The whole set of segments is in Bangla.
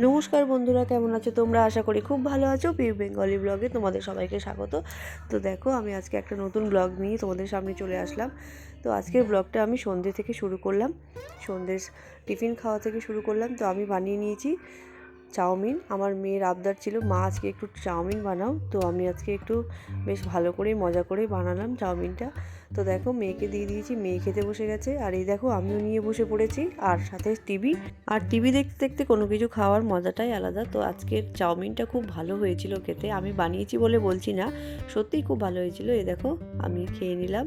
নমস্কার বন্ধুরা, কেমন আছো তোমরা? আশা করি খুব ভালো আছো। পিউ বেঙ্গলি ব্লগে তোমাদের সবাইকে স্বাগত। তো দেখো, আমি আজকে একটা নতুন ব্লগ নিয়ে তোমাদের সামনে চলে আসলাম। তো আজকের ব্লগটা আমি সন্ধ্যে থেকে শুরু করলাম। সন্ধ্যের টিফিন খাওয়া থেকে শুরু করলাম। তো আমি বানিয়ে নিয়েছি চাউমিন। আমার মেয়ের আবদার ছিল, মা, আজকে একটু চাউমিন বানাও। তো আমি আজকে একটু বেশ ভালো করে মজা করে বানালাম চাউমিনটা। তো দেখো, মেয়েকে দিয়ে দিয়েছি, মেয়ে খেতে বসে গেছে। আর এই দেখো, আমিও নিয়ে বসে পড়েছি, আর সাথে টিভি। আর টিভি দেখতে দেখতে কোনো কিছু খাওয়ার মজাটাই আলাদা। তো আজকের চাউমিনটা খুব ভালো হয়েছিল খেতে। আমি বানিয়েছি বলে বলছি না, সত্যিই খুব ভালো হয়েছিল। এই দেখো, আমি খেয়ে নিলাম।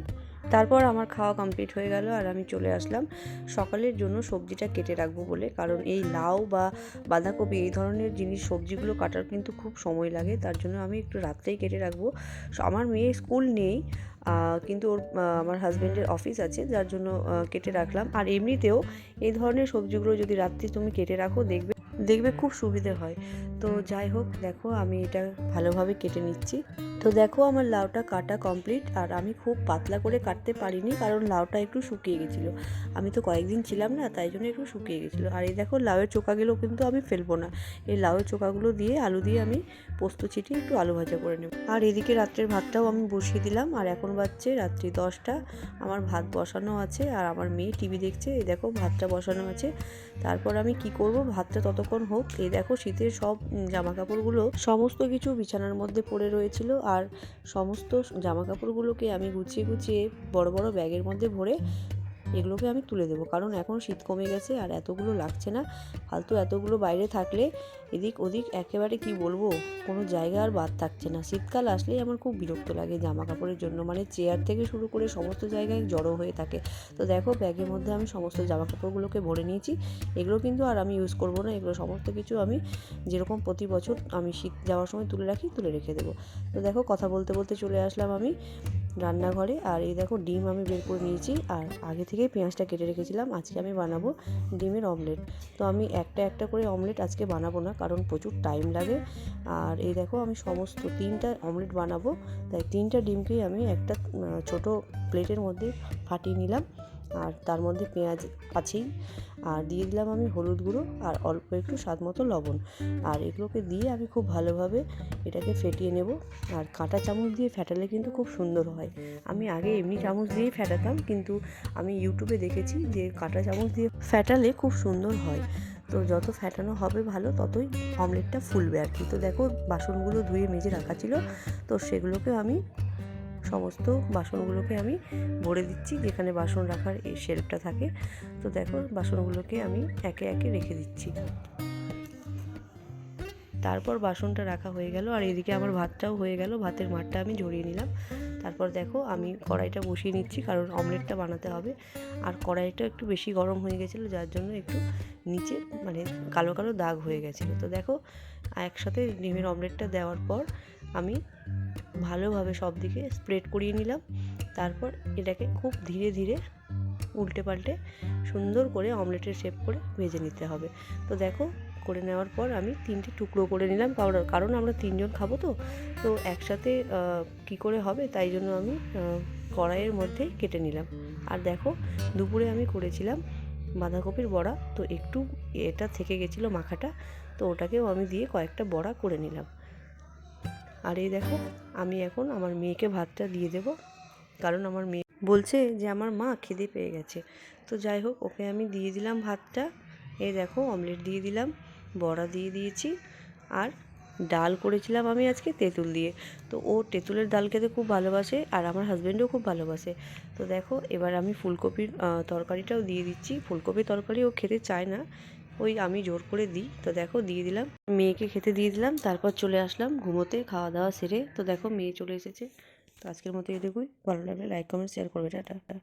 তারপর আমার খাওয়া কমপ্লিট হয়ে গেল আর আমি চলে আসলাম সকালের জন্য সবজিটা কেটে রাখব বলে। কারণ এই লাউ বা বাঁধাকপি এই ধরনের জিনিস সবজিগুলো কাটার কিন্তু খুব সময় লাগে। তার জন্য আমি একটু রাত্রেই কেটে রাখব। আমার মেয়ে স্কুল নেই কিন্তু ওর আমার হাজব্যান্ডের অফিস আছে, যার জন্য কেটে রাখলাম। আর এমনিতেও এই ধরনের সবজিগুলো যদি রাত্রি তুমি কেটে রাখো, দেখবে দেখবে খুব সুবিধে হয়। তো যাই হোক, দেখো, আমি এটা ভালোভাবে কেটে নিচ্ছি। তো দেখো, আমার লাউটা কাটা কমপ্লিট আর আমি খুব পাতলা করে কাটতে পারিনি, কারণ লাউটা একটু শুকিয়ে গেছিল। আমি তো কয়েকদিন ছিলাম না, তাই জন্য একটু শুকিয়ে গেছিল। আর এই দেখো, লাউয়ের চোকাগুলো কিন্তু আমি ফেলব না। এই লাউয়ের চোকাগুলো দিয়ে, আলু দিয়ে আমি পোস্ত ছিটিয়ে একটু আলু ভাজা করে নেব। আর এদিকে রাত্রের ভাতটাও আমি বসিয়ে দিলাম, আর এখন বাজছে রাত্রি দশটা। আমার ভাত বসানো আছে আর আমার মেয়ে টিভি দেখছে। এই দেখো ভাতটা বসানো আছে। তারপর আমি কি করব? ভাতটা ততক্ষণ হোক। এই দেখো শীতের সব জামা কাপড়গুলো সমস্ত কিছু বিছানার মধ্যে পড়ে রয়েছিল আর সমস্ত জামা কাপড়গুলোকে আমি গুছিয়ে গুছিয়ে বড় বড় ব্যাগের মধ্যে ভরে এগুলোকে আমি তুলে দেবো। কারণ এখন শীত কমে গেছে আর এতগুলো লাগছে না। ফালতু এতগুলো বাইরে থাকলে এদিক ওদিক একেবারে কি বলব? কোনো জায়গা আর বাদ থাকছে না। শীতকাল আসলেই আমার খুব বিরক্ত লাগে জামা কাপড়ের জন্য। মানে চেয়ার থেকে শুরু করে সমস্ত জায়গায় জড়ো হয়ে থাকে। তো দেখো ব্যাগের মধ্যে আমি সমস্ত জামা কাপড়গুলোকে ভরে নিয়েছি। এগুলো কিন্তু আর আমি ইউজ করব না। এগুলো সমস্ত কিছু আমি যেরকম প্রতি বছর আমি শীত যাওয়ার সময় তুলে রাখি, তুলে রেখে দেবো। তো দেখো কথা বলতে বলতে চলে আসলাম আমি রান্নাঘরে। আর এই দেখো ডিম আমি বের করে নিয়েছি। আর আগে থেকেই পেঁয়াজটা কেটে রেখেছিলাম। আজকে আমি বানাবো ডিমের অমলেট। তো আমি একটা একটা করে অমলেট আজকে বানাবো না, কারণ প্রচুর টাইম লাগে। আর এই দেখো, আমি সমস্ত তিনটা অমলেট বানাবো। তাই তিনটা ডিমকেই আমি একটা ছোট প্লেটের মধ্যে ফাটিয়ে নিলাম। আর তার মধ্যে পেঁয়াজ আছেই। আর দিয়ে দিলাম আমি হলুদ গুঁড়ো আর অল্প একটু স্বাদ মতো লবণ। আর এগুলোকে দিয়ে আমি খুব ভালোভাবে এটাকে ফেটিয়ে নেব। আর কাঁটা চামচ দিয়ে ফেটালে কিন্তু খুব সুন্দর হয়। আমি আগে এমনি চামচ দিয়েই ফেটাতাম, কিন্তু আমি ইউটিউবে দেখেছি যে কাঁটা চামচ দিয়ে ফেটালে খুব সুন্দর হয়। তো যত ফেটানো হবে ভালো, ততই অমলেটটা ফুলবে আর কি তো দেখো বাসনগুলো ধুয়ে মেজে রাখা ছিল, তো সেগুলোকে আমি সমস্ত বাসনগুলোকে আমি ভরে দিচ্ছি, যেখানে বাসন রাখার এই শেলফটা থাকে। তো দেখো, বাসনগুলোকে আমি একে একে রেখে দিচ্ছি। তারপর বাসনটা রাখা হয়ে গেল, আর এদিকে আমার ভাতটাও হয়ে গেল। ভাতের মাঠটা আমি ঝরিয়ে নিলাম। তারপর দেখো, আমি কড়াইটা বসিয়ে নিচ্ছি, কারণ অমলেটটা বানাতে হবে। আর কড়াইটা একটু বেশি গরম হয়ে গেছিল, যার জন্য একটু নিচে মানে কালো কালো দাগ হয়ে গেছিল। তো দেখো, একসাথে ডিমের অমলেটটা দেওয়ার পর আমি ভালোভাবে সব দিকে স্প্রেড করিয়ে নিলাম। তারপর এটাকে খুব ধীরে ধীরে উল্টে পাল্টে সুন্দর করে অমলেটের শেপ করে ভেজে নিতে হবে। তো দেখো, করে নেওয়ার পর আমি তিনটে টুকরো করে নিলাম পাউডার কারণ আমরা তিনজন খাব তো। তো একসাথে কি করে হবে? তাই জন্য আমি কড়াইয়ের মধ্যে কেটে নিলাম। আর দেখো, দুপুরে আমি করেছিলাম বাঁধাকপির বড়া, তো একটু এটা থেকে গেছিল মাখাটা, তো ওটাকেও আমি দিয়ে কয়েকটা বড়া করে নিলাম। আর এই দেখো, আমি এখন আমার মেয়েকে ভাতটা দিয়ে দেব, কারণ আমার মেয়ে বলছে যে আমার মা খিদে পেয়ে গেছে। তো যাই হোক, ওকে আমি দিয়ে দিলাম ভাতটা। এই দেখো, অমলেট দিয়ে দিলাম, বড়া দিয়ে দিয়েছি, আর ডাল করেছিলাম আমি আজকে তেঁতুল দিয়ে। তো ও তেঁতুলের ডাল খেতে খুব ভালোবাসে, আর আমার হাজব্যান্ডও খুব ভালোবাসে। তো দেখো, এবার আমি ফুলকপির তরকারিটাও দিয়ে দিচ্ছি। ফুলকপির তরকারি ও খেতে চায় না ওই আমি জোর করে দিই। তো দেখো দিয়ে দিলাম। মেয়েকে খেতে দিয়ে দিলাম। তারপর চলে আসলাম ঘুমোতে খাওয়া দাওয়া সেরে। তো দেখো মেয়ে চলে এসেছে। তো আজকের মতো এটুকুই। ভালো লাগলে লাইক কমেন্ট শেয়ার করবে। টাটা।